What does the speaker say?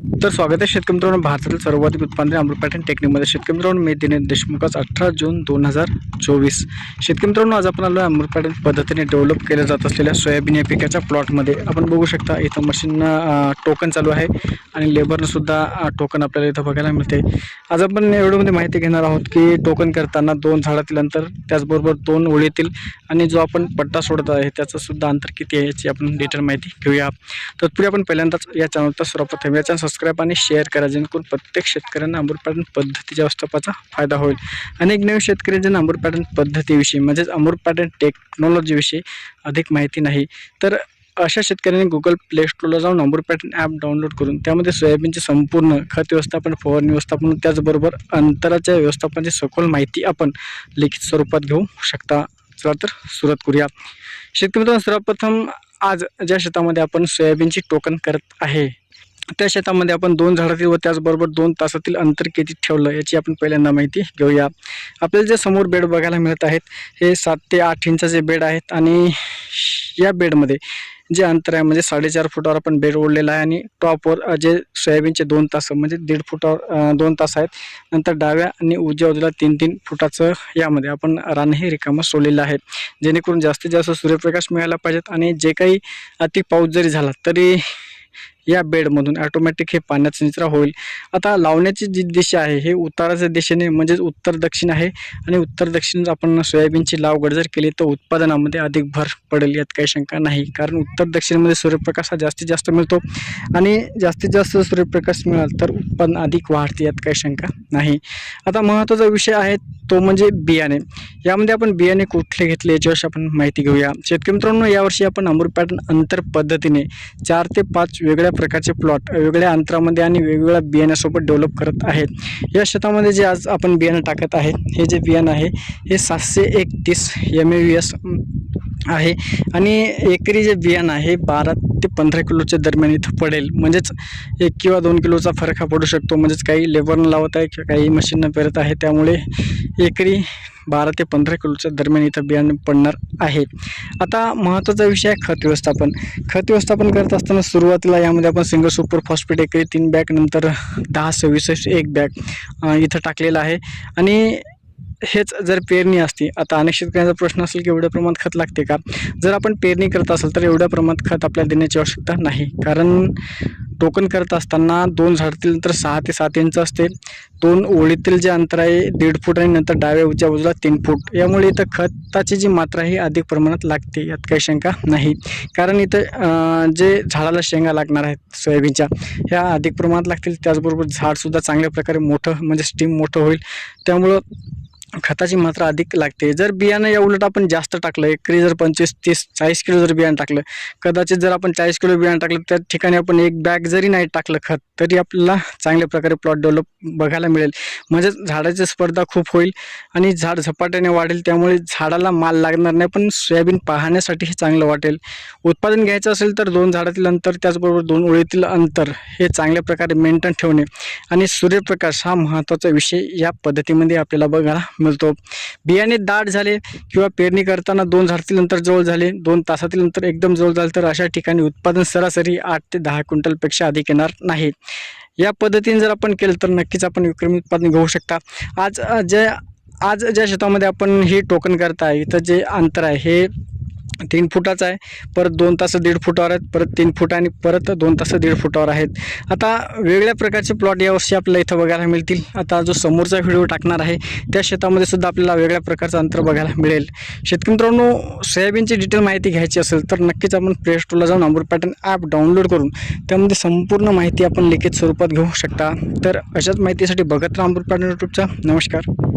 तर स्वागत आहे शेतकरी मित्रांनो भारतातील सर्वाधिक उत्पादने अमृत पॅटर्न टेक्निकमध्ये शेतकरी मित्रांनो मी दिनेश देशमुखच अठरा जून दोन हजार चोवीस. शेतकरी मित्रांनो आज आपण आलो अमृत पॅटर्न पद्धतीने डेव्हलप केल्या जात असलेल्या सोयाबीन या पिकाच्या प्लॉटमध्ये आपण बघू शकता इथं मशीननं टोकन चालू आहे आणि लेबरनं सुद्धा टोकन आपल्याला इथं बघायला मिळते. आज आपण व्हिडिओमध्ये माहिती घेणार आहोत की टोकन करताना दोन झाडातील अंतर त्याचबरोबर दोन ओळीतील आणि जो आपण पट्टा सोडत आहे त्याचंसुद्धा अंतर किती आहे याची आपण डिटेल माहिती घेऊया. तत्पूर्वी आपण पहिल्यांदाच या चॅनलचा सर्वप्रथम या चॅनल सबस्क्राईब आणि शेअर करा जेणेकरून प्रत्येक शेतकऱ्यांना अमृतपाटन पद्धतीच्या व्यवस्थापाचा फायदा होईल. अनेक नवीन शेतकऱ्यांच्या पॅटर्न पद्धतीविषयी म्हणजेच अमृतपाटन टेक्नॉलॉजीविषयी अधिक माहिती नाही. तर अशा शेतकऱ्यांनी गुगल प्ले स्टोरला जाऊन नंबर पॅटर्न ॲप डाउनलोड करून त्यामध्ये सोयाबीनचे संपूर्ण खत व्यवस्थापन फवारणी व्यवस्थापन त्याचबरोबर अंतराच्या व्यवस्थापनाची सखोल माहिती आपण लिखित स्वरूपात घेऊ शकता. चला तर सुरुवात करूया. शेतकरी मित्रांनो सर्वप्रथम आज ज्या शेतामध्ये आपण सोयाबीनची टोकन करत आहे त्या शेतामध्ये आपण दोन झाडातील व त्याचबरोबर दोन तासातील अंतर किती ठेवलं याची आपण पहिल्यांदा माहिती घेऊया. आपल्याला जे समोर बेड बघायला मिळत आहेत हे सात ते आठ इंचाचे बेड आहेत आणि या बेडमध्ये जे अंतर आहे म्हणजे साडेचार फुटावर आपण बेड ओढलेला आहे आणि टॉपवर जे सोयाबीनचे दोन तास म्हणजे दीड फुटावर दोन तास आहेत. नंतर डाव्या आणि उजव्या बाजूला तीन तीन फुटाचं यामध्ये आपण रानही रिकामं सोडलेलं आहे. जेणेकरून जास्तीत जास्त सूर्यप्रकाश मिळायला पाहिजेत आणि जे काही अति पाऊस जरी झाला तरी या बेडमधून ऑटोमॅटिक हे पाण्याचा निचरा होईल. आता लावण्याची जी दिशा आहे हे उताराच्या दिशेने म्हणजेच उत्तर दक्षिण आहे आणि उत्तर दक्षिण आपण सोयाबीनची लावगड जर केली तर उत्पादनामध्ये अधिक भर पडेल यात काही शंका नाही. कारण उत्तर दक्षिणमध्ये सूर्यप्रकाश हा जास्तीत जास्त मिळतो आणि जास्तीत जास्त सूर्यप्रकाश मिळाला तर उत्पादन अधिक वाढते यात काही शंका नाही. आता महत्त्वाचा विषय आहे तो म्हणजे बियाणे. यामध्ये आपण बियाणे कुठले घेतले याच्याविषयी आपण माहिती घेऊया. शेतकरी मित्रांनो यावर्षी आपण अमृत पॅटर्न अंतर पद्धतीने चार ते पाच वेगळ्या प्रकारचे प्लॉट वेगळ्या अंतरामध्ये आणि वेगवेगळ्या बियाण्यासोबत डेव्हलप करत आहेत. या शेतामध्ये जे आज आपण बियाणं टाकत आहे हे जे बियाणं आहे हे सातशे एकतीस एम ए व्ही एस आहे. आणि एकरी जे बियाणं आहे बारा ते पंधरा किलोच्या दरम्यान इथं पडेल. म्हणजेच एक किंवा दोन किलोचा फरक हा पडू शकतो. म्हणजेच काही लेबरनं लावत आहे किंवा काही मशीननं पेरत आहे त्यामुळे एकरी बारा ते पंधरा किलोच्या दरम्यान इथं बियाणं पडणार आहे. आता महत्त्वाचा विषय आहे खत व्यवस्थापन. खत व्यवस्थापन करत असताना सुरुवातीला यामध्ये आपण सिंगल सुपर फॉस्फेट एकरी तीन बॅग नंतर दहा सव्वीस एक बॅग इथं टाकलेला आहे. आणि हेच जर पेरणी असती आता अनेक शेतकऱ्यांचा प्रश्न असेल की एवढ्या प्रमाणात खत लागते का? जर आपण पेरणी करत असेल तर एवढ्या प्रमाणात खत आपल्याला देण्याची आवश्यकता नाही. कारण टोकन करत असताना दोन झाडातील नंतर सहा ते सात इंच असते. दोन ओळीतील जे अंतर आहे दीड फूट आणि नंतर डाव्या उजव्या बाजूला तीन फूट. यामुळे इथं खताची जी मात्रा ही अधिक प्रमाणात लागते. यात काही शंका नाही. कारण इथं जे झाडाला शेंगा लागणार आहेत सोयाबीनच्या ह्या अधिक प्रमाणात लागतील. त्याचबरोबर झाडसुद्धा चांगल्या प्रकारे मोठं म्हणजे स्टीम मोठं होईल. त्यामुळं खताची मात्रा अधिक लागते. जर बियाणं या उलट आपण जास्त टाकलं एकरी जर पंचवीस तीस चाळीस किलो जर बियाणं टाकलं कदाचित जर आपण चाळीस किलो बियाणं टाकलं त्या ठिकाणी आपण एक बॅग जरी नाही टाकलं खत तरी आपल्याला चांगल्या प्रकारे प्लॉट डेव्हलप बघायला मिळेल. म्हणजे झाडाची स्पर्धा खूप होईल आणि झाड झपाट्याने वाढेल त्यामुळे झाडाला माल लागणार नाही पण सोयाबीन पाहण्यासाठी हे चांगलं वाटेल. उत्पादन घ्यायचं असेल तर दोन झाडातील अंतर त्याचबरोबर दोन ओळीतील अंतर हे चांगल्या प्रकारे मेंटेन ठेवणे आणि सूर्यप्रकाश हा महत्त्वाचा विषय या पद्धतीमध्ये आपल्याला बघायला मिळतो. बियाणे दाट झाले किंवा पेरणी करताना दोन झाडातील अंतर जवळ झाले दोन तासातील अंतर एकदम जवळ झाले तर अशा ठिकाणी उत्पादन सरासरी आठ ते दहा क्विंटलपेक्षा अधिक येणार नाही. या पद्धतीने जर आपण केलं तर नक्कीच आपण विक्रमी उत्पादन घेऊ शकता. आज जे आज ज्या शेतामध्ये आपण ही टोकन करताय इथं जे अंतर आहे हे तीन फुटाचा आहे. परत दोन तास दीड फुटावर आहेत. परत तीन फूट आणि परत दोन तास दीड फुटावर आहेत. आता वेगळ्या प्रकारचे प्लॉट यावर्षी आपल्याला इथं बघायला मिळतील. आता जो समोरचा व्हिडिओ टाकणार आहे त्या शेतामध्ये सुद्धा आपल्याला वेगळ्या प्रकारचं अंतर बघायला मिळेल. शेतकरी मित्रांनो सोयाबीनची डिटेल माहिती घ्यायची असेल तर नक्कीच आपण प्ले स्टोरला जाऊन अमृत पॅटर्न ॲप डाउनलोड करून त्यामध्ये संपूर्ण माहिती आपण लिखित स्वरूपात घेऊ शकता. तर अशाच माहितीसाठी बघत राहा अमृत पॅटर्न यूट्यूबचा नमस्कार.